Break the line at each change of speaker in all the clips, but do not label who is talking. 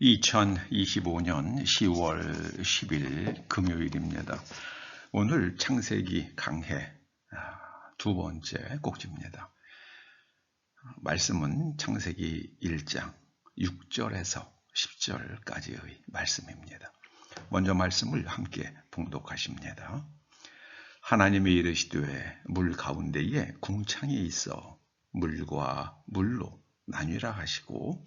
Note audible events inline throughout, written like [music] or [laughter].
2025년 10월 10일 금요일입니다. 오늘 창세기 강해 아, 두 번째 꼭지입니다. 말씀은 창세기 1장 6절에서 10절까지의 말씀입니다. 먼저 말씀을 함께 봉독하십니다. 하나님이 이르시되 물 가운데에 궁창이 있어 물과 물로 나뉘라 하시고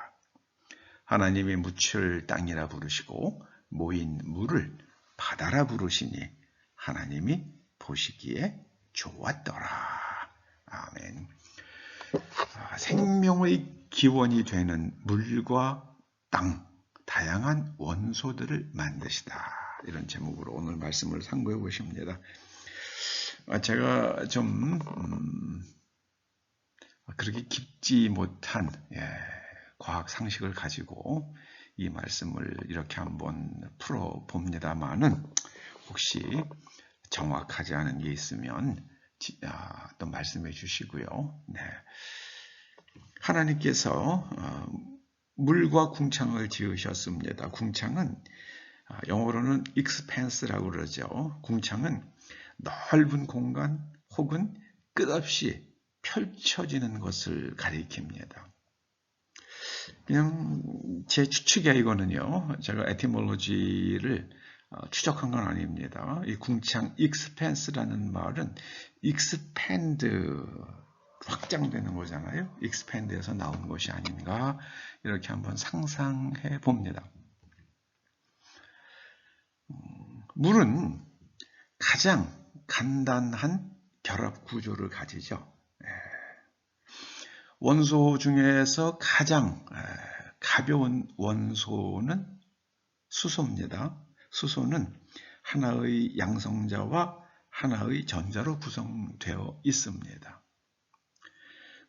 하나님이 묻힐 땅이라 부르시고 모인 물을 바다라 부르시니 하나님이 보시기에 좋았더라. 아멘. 아, 생명의 기원이 되는 물과 땅, 다양한 원소들을 만드시다. 이런 제목으로 오늘 말씀을 상고해 보십니다. 아, 제가 좀 음, 그렇게 깊지 못한 예, 과학 상식을 가지고 이 말씀을 이렇게 한번 풀어 봅니다만은 혹시 정확하지 않은 게 있으면 아, 또 말씀해 주시고요. 네. 하나님께서 어, 물과 궁창을 지으셨습니다. 궁창은 아, 영어로는 expanse라고 그러죠. 궁창은 넓은 공간 혹은 끝없이 펼쳐지는 것을 가리킵니다. 그냥 제 추측이야 이거는요. 제가 에티몰로지를 어, 추적한 건 아닙니다. 이 궁창 expanse라는 말은 expand 확장되는 거잖아요. expand에서 나온 것이 아닌가 이렇게 한번 상상해 봅니다. 음, 물은 가장 간단한 결합 구조를 가지죠. 원소 중에서 가장 가벼운 원소는 수소입니다. 수소는 하나의 양성자와 하나의 전자로 구성되어 있습니다.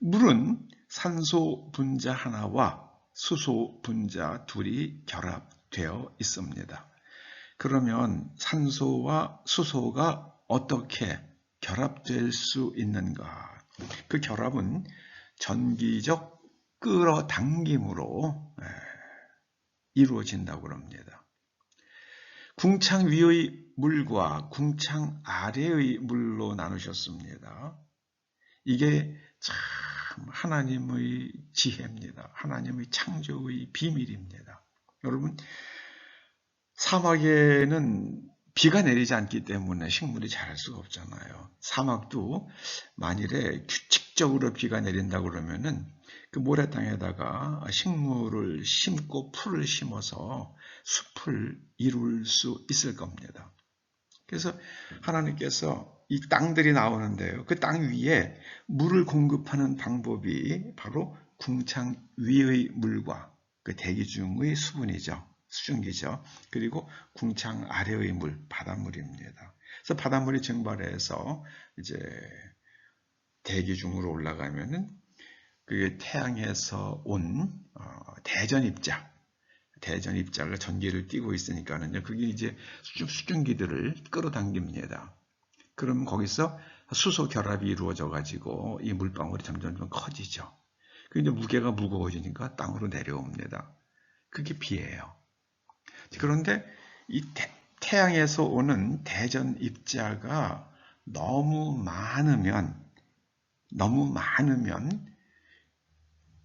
물은 산소 분자 하나와 수소 분자 둘이 결합되어 있습니다. 그러면 산소와 수소가 어떻게 결합될 수 있는가? 그 결합은 전기적 끌어당김으로 이루어진다고 합니다. 궁창 위의 물과 궁창 아래의 물로 나누셨습니다. 이게 참 하나님의 지혜입니다. 하나님의 창조의 비밀입니다. 여러분, 사막에는 비가 내리지 않기 때문에 식물이 자랄 수가 없잖아요. 사막도 만일에 규칙적으로 비가 내린다 그러면은 그 모래땅에다가 식물을 심고 풀을 심어서 숲을 이룰 수 있을 겁니다. 그래서 하나님께서 이 땅들이 나오는데요. 그 땅 위에 물을 공급하는 방법이 바로 궁창 위의 물과 그 대기 중의 수분이죠. 수증기죠. 그리고 궁창 아래의 물, 바닷물입니다. 그래서 바닷물이 증발해서 이제 대기 중으로 올라가면은 그게 태양에서 온 어, 대전 입자, 대전 입자가 전기를 띠고 있으니까는요. 그게 이제 수증기들을 끌어당깁니다. 그럼 거기서 수소 결합이 이루어져 가지고 이 물방울이 점점 점 커지죠. 그 이제 무게가 무거워지니까 땅으로 내려옵니다. 그게 비예요. 그런데 이 태, 양에서 오는 대전 입자가 너무 많으면 너무 많으면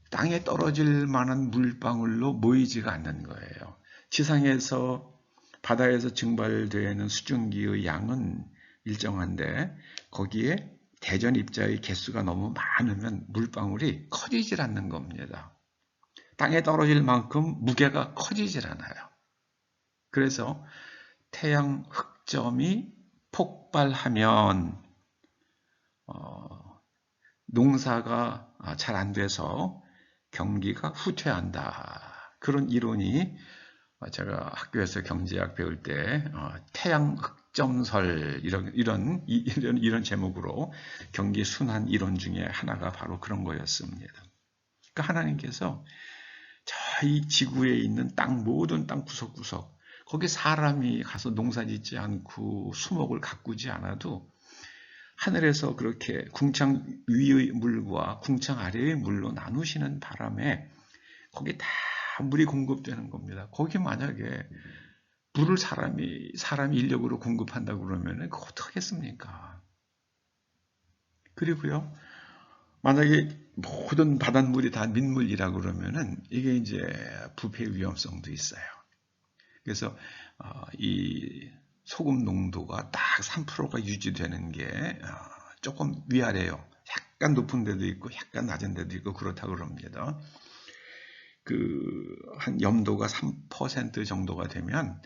땅에 떨어질 만한 물방울로 모이지가 않는 거예요. 지상에서 바다에서 증발되는 수증기의 양은 일정한데 거기에 대전 입자의 개수가 너무 많으면 물방울이 커지질 않는 겁니다. 땅에 떨어질 만큼 무게가 커지질 않아요. 그래서 태양 흑점이 폭발하면 어, 농사가 잘 안 돼서 경기가 후퇴한다. 그런 이론이 제가 학교에서 경제학 배울 때 어, 태양 흑점설 이런 이런 이런 이런 제목으로 경기 순환 이론 중에 하나가 바로 그런 거였습니다. 그러니까 하나님께서 저희 지구에 있는 땅 모든 땅 구석구석 거기 사람이 가서 농사짓지 않고 수목을 가꾸지 않아도 하늘에서 그렇게 궁창 위의 물과 궁창 아래의 물로 나누시는 바람에 거기 다 물이 공급되는 겁니다. 거기 만약에 물을 사람이 사람이 인력으로 공급한다 그러면 그 어떻겠습니까? 그리고요. 만약에 모든 바닷물이 다 민물이라 그러면은 이게 이제 부패 위험성도 있어요. 그래서 어, 이 소금 농도가 딱 3%가 유지되는 게 어, 조금 위아래요. 약간 높은 데도 있고 약간 낮은 데도 있고 그렇다고 그럽니다. 그 한 염도가 3% 정도가 되면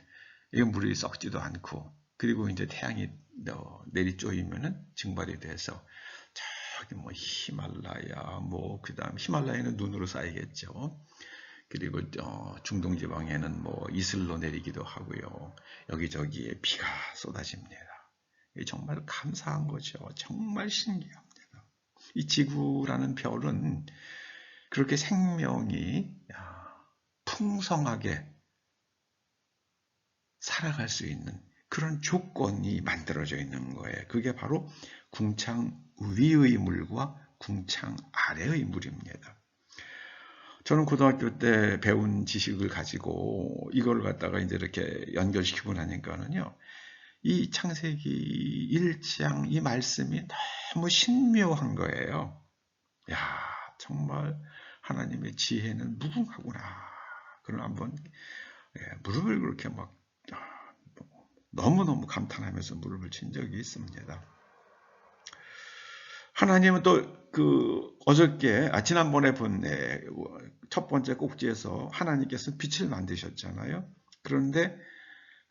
이 물이 썩지도 않고 그리고 이제 태양이 내리 쪼이면은 증발이 돼서 저기 뭐 히말라야 뭐 그다음 히말라야는 눈으로 쌓이겠죠. 그리고 어, 중동 지방에는 뭐 이슬로 내리기도 하고요. 여기저기에 비가 쏟아집니다. 정말 감사한 거죠. 정말 신기합니다. 이 지구라는 별은 그렇게 생명이 풍성하게 살아갈 수 있는 그런 조건이 만들어져 있는 거예요. 그게 바로 궁창 위의 물과 궁창 아래의 물입니다. 저는 고등학교 때 배운 지식을 가지고 이걸 갖다가 이제 이렇게 연결시키고 나니까는요. 이 창세기 1장 이 말씀이 너무 신묘한 거예요. 야, 정말 하나님의 지혜는 무궁하구나. 그럼 한번 예, 무릎을 그렇게 막 아, 너무너무 감탄하면서 무릎을 친 적이 있습니다. 하나님은 또 그 어저께 아 지난번에 본 첫 번째 꼭지에서 하나님께서 빛을 만드셨잖아요. 그런데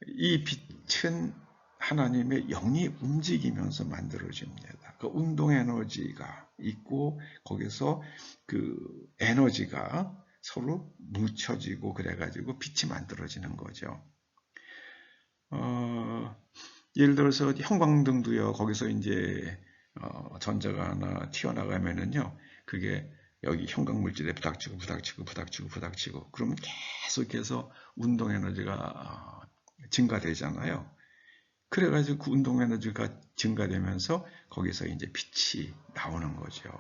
이 빛은 하나님의 영이 움직이면서 만들어집니다. 그 운동 에너지가 있고 거기서 그 에너지가 서로 뭉쳐지고 그래가지고 빛이 만들어지는 거죠. 어, 예를 들어서 형광등도요. 거기서 이제 어, 전자가 하나 튀어나가면은요. 그게 여기 형광물질에 부닥치고 부닥치고 부닥치고 부닥치고 그러면 계속해서 운동 에너지가 어, 증가되잖아요. 그래가지고 그 운동 에너지가 증가되면서 거기서 이제 빛이 나오는 거죠.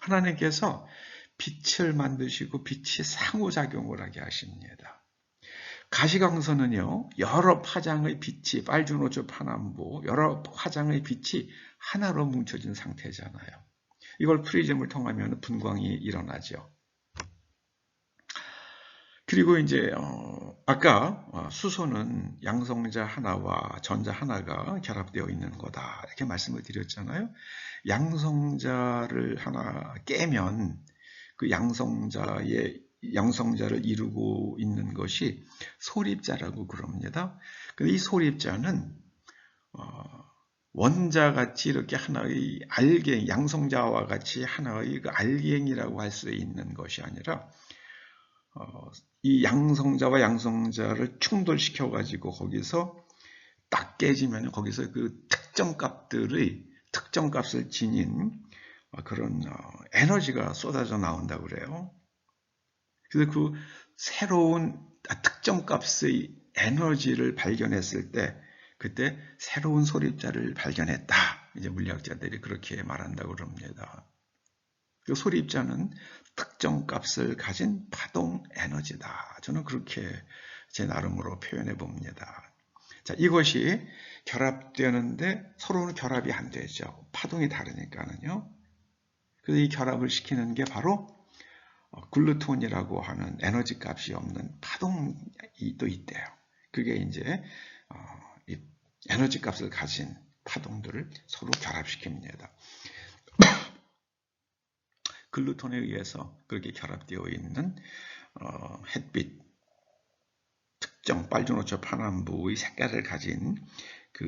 하나님께서 빛을 만드시고 빛이 상호작용을 하게 하십니다. 가시광선은요, 여러 파장의 빛이, 빨주 노초 파남보, 여러 파장의 빛이 하나로 뭉쳐진 상태잖아요. 이걸 프리즘을 통하면 분광이 일어나죠. 그리고 이제 어, 아까 어, 수소는 양성자 하나와 전자 하나가 결합되어 있는 거다 이렇게 말씀을 드렸잖아요. 양성자를 하나 깨면 그 양성자의 양성자를 이루고 있는 것이 소립자라고 그럽니다. 근데 이 소립자는 어, 원자같이 이렇게 하나의 알갱, 양성자와 같이 하나의 그 알갱이라고 할 수 있는 것이 아니라 어, 이 양성자와 양성자를 충돌시켜 가지고 거기서 딱 깨지면 거기서 그 특정 값들의 특정 값을 지닌 어, 그런 어, 에너지가 쏟아져 나온다고 그래요. 그래서 그 새로운 아, 특정 값의 에너지를 발견했을 때 그때 새로운 소립자를 발견했다. 이제 물리학자들이 그렇게 말한다고 그럽니다. 그 소립자는 특정 값을 가진 파동 에너지다. 저는 그렇게 제 나름으로 표현해 봅니다. 자, 이것이 결합되는데 서로는 결합이 안 되죠. 파동이 다르니까는요. 그래서 이 결합을 시키는 게 바로 어, 글루톤이라고 하는 에너지 값이 없는 파동이 또 있대요. 그게 이제 어, 에너지 값을 가진 파동들을 서로 결합시킵니다. [coughs] 글루톤에 의해서 그렇게 결합되어 있는 어, 햇빛 특정 빨주노초 파남부의 색깔을 가진 그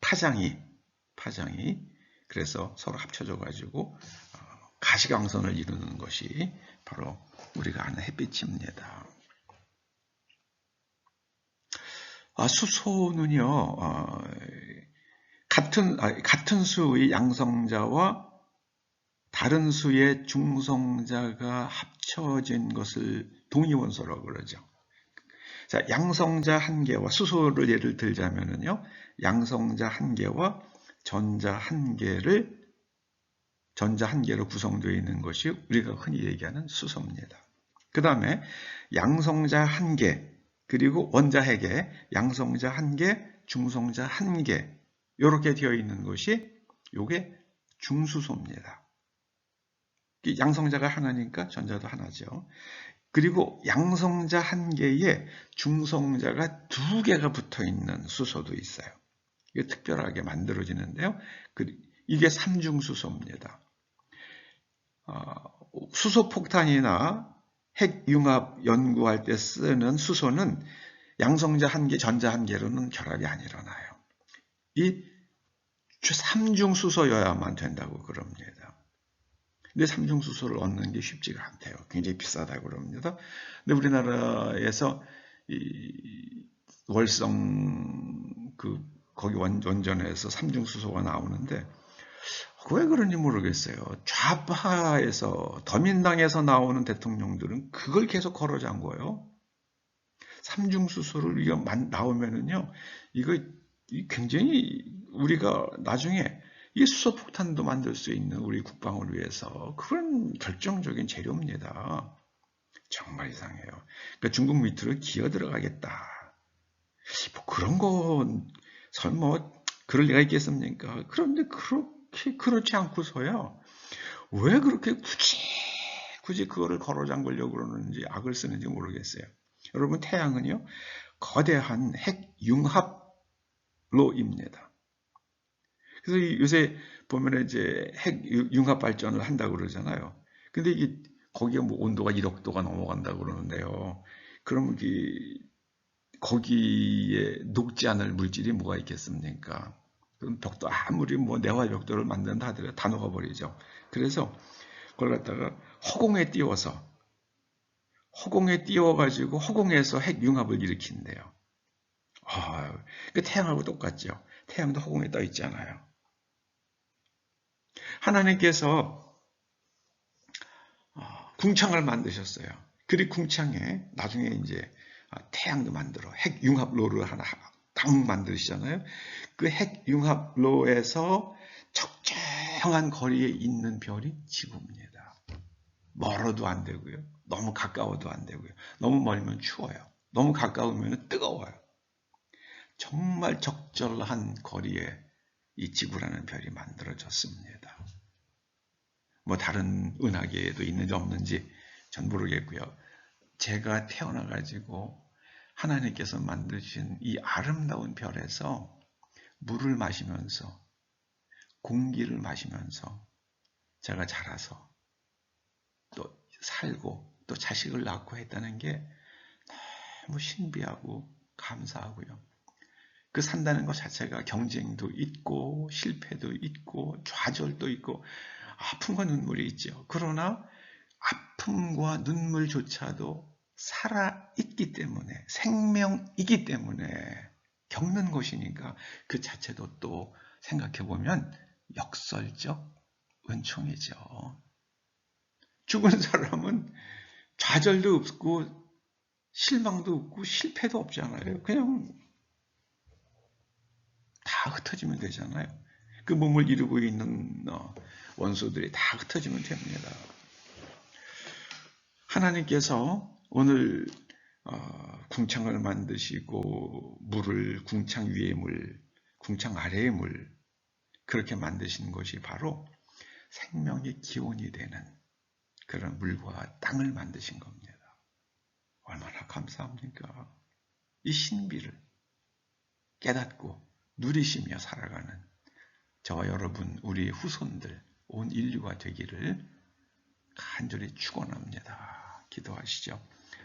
파장이 파장이 그래서 서로 합쳐져 가지고 어, 가시광선을 이루는 것이 바로 우리가 아는 햇빛입니다. 아, 수소는요, 어, 같은, 아, 같은 수의 양성자와 다른 수의 중성자가 합쳐진 것을 동위원소라고 그러죠. 자, 양성자 한 개와 수소를 예를 들자면요. 양성자 한 개와 전자 한 개를 전자 한 개로 구성되어 있는 것이 우리가 흔히 얘기하는 수소입니다. 그 다음에 양성자 한 개, 그리고 원자 핵에 양성자 한 개, 중성자 한 개, 이렇게 되어 있는 것이 이게 중수소입니다. 양성자가 하나니까 전자도 하나죠. 그리고 양성자 한 개에 중성자가 두 개가 붙어 있는 수소도 있어요. 이게 특별하게 만들어지는데요. 그, 이게 삼중수소입니다. 어, 수소 폭탄이나 핵 융합 연구할 때 쓰는 수소는 양성자 한 개, 전자 한 개로는 결합이 안 일어나요. 이 삼중수소여야만 된다고 그럽니다. 근데 삼중수소를 얻는 게 쉽지가 않대요. 굉장히 비싸다고 그럽니다. 근데 우리나라에서 이 월성 그 거기 원전에서 삼중수소가 나오는데 왜 그런지 모르겠어요. 좌파에서 더민당에서 나오는 대통령들은 그걸 계속 걸어 잠궈요. 삼중 수소를 이거 나오면은요, 이거 굉장히 우리가 나중에 이 수소 폭탄도 만들 수 있는 우리 국방을 위해서 그런 결정적인 재료입니다. 정말 이상해요. 그러니까 중국 밑으로 기어 들어가겠다. 뭐 그런 건 설마 그럴 리가 있겠습니까? 그런데 그렇 게 그렇지 않고서야 왜 그렇게 굳이 굳이 그거를 걸어 잠그려고 그러는지 악을 쓰는지 모르겠어요. 여러분 태양은요 거대한 핵 융합로입니다. 그래서 요새 보면 이제 핵 융합 발전을 한다고 그러잖아요. 근데 이게 거기에 뭐 온도가 1억 도가 넘어간다고 그러는데요. 그럼 이 거기에 녹지 않을 물질이 뭐가 있겠습니까? 그럼 벽도 아무리 뭐 내화 벽돌을 만든다 하더라도 다 녹아버리죠. 그래서 그걸 갖다가 허공에 띄워서 허공에 띄워가지고 허공에서 핵 융합을 일으킨대요. 아, 그 태양하고 똑같죠. 태양도 허공에 떠 있잖아요. 하나님께서 어, 궁창을 만드셨어요. 그리고 궁창에 나중에 이제 아, 태양도 만들어 핵 융합로를 하나 딱 만드시잖아요. 그 핵 융합로에서 적정한 거리에 있는 별이 지구입니다. 멀어도 안 되고요. 너무 가까워도 안 되고요. 너무 멀면 추워요. 너무 가까우면 뜨거워요. 정말 적절한 거리에 이 지구라는 별이 만들어졌습니다. 뭐 다른 은하계에도 있는지 없는지 전 모르겠고요. 제가 태어나가지고 하나님께서 만드신 이 아름다운 별에서 물을 마시면서 공기를 마시면서 제가 자라서 또 살고 또 자식을 낳고 했다는 게 너무 신비하고 감사하고요. 그 산다는 것 자체가 경쟁도 있고 실패도 있고 좌절도 있고 아픔과 눈물이 있죠. 그러나 아픔과 눈물조차도 살아있기 때문에 생명이기 때문에 겪는 것이니까 그 자체도 또 생각해 보면 역설적 은총이죠. 죽은 사람은 좌절도 없고 실망도 없고 실패도 없잖아요. 그냥 다 흩어지면 되잖아요. 그 몸을 이루고 있는 어, 원수들이 다 흩어지면 됩니다. 하나님께서 오늘 어, 궁창을 만드시고 물을 궁창 위의 물, 궁창 아래의 물 그렇게 만드신 것이 바로 생명의 기원이 되는 그런 물과 땅을 만드신 겁니다. 얼마나 감사합니까? 이 신비를 깨닫고 누리시며 살아가는 저와 여러분, 우리 후손들, 온 인류가 되기를 간절히 축원합니다. 기도하시죠.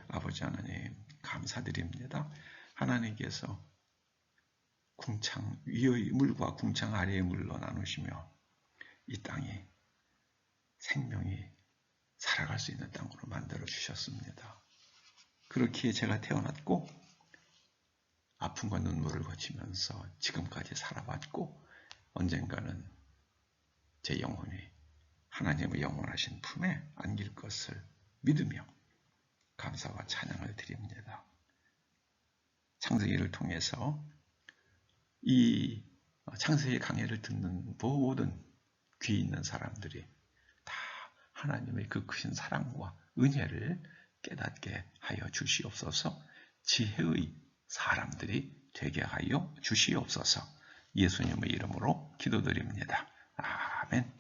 아버지 하나님 감사드립니다. 하나님께서 궁창 위의 물과 궁창 아래의 물로 나누시며 이 땅이 생명이 살아갈 수 있는 땅으로 만들어 주셨습니다. 그렇기에 제가 태어났고 아픔과 눈물을 거치면서 지금까지 살아왔고 언젠가는 제 영혼이 하나님의 영원하신 품에 안길 것을 믿으며 감사와 찬양을 드립니다. 창세기를 통해서 이 창세기 강해를 듣는 모든 귀 있는 사람들이 다 하나님의 그 크신 사랑과 은혜를 깨닫게 하여 주시옵소서 지혜의 사람들이 되게 하여 주시옵소서 예수님의 이름으로 기도드립니다. 아멘.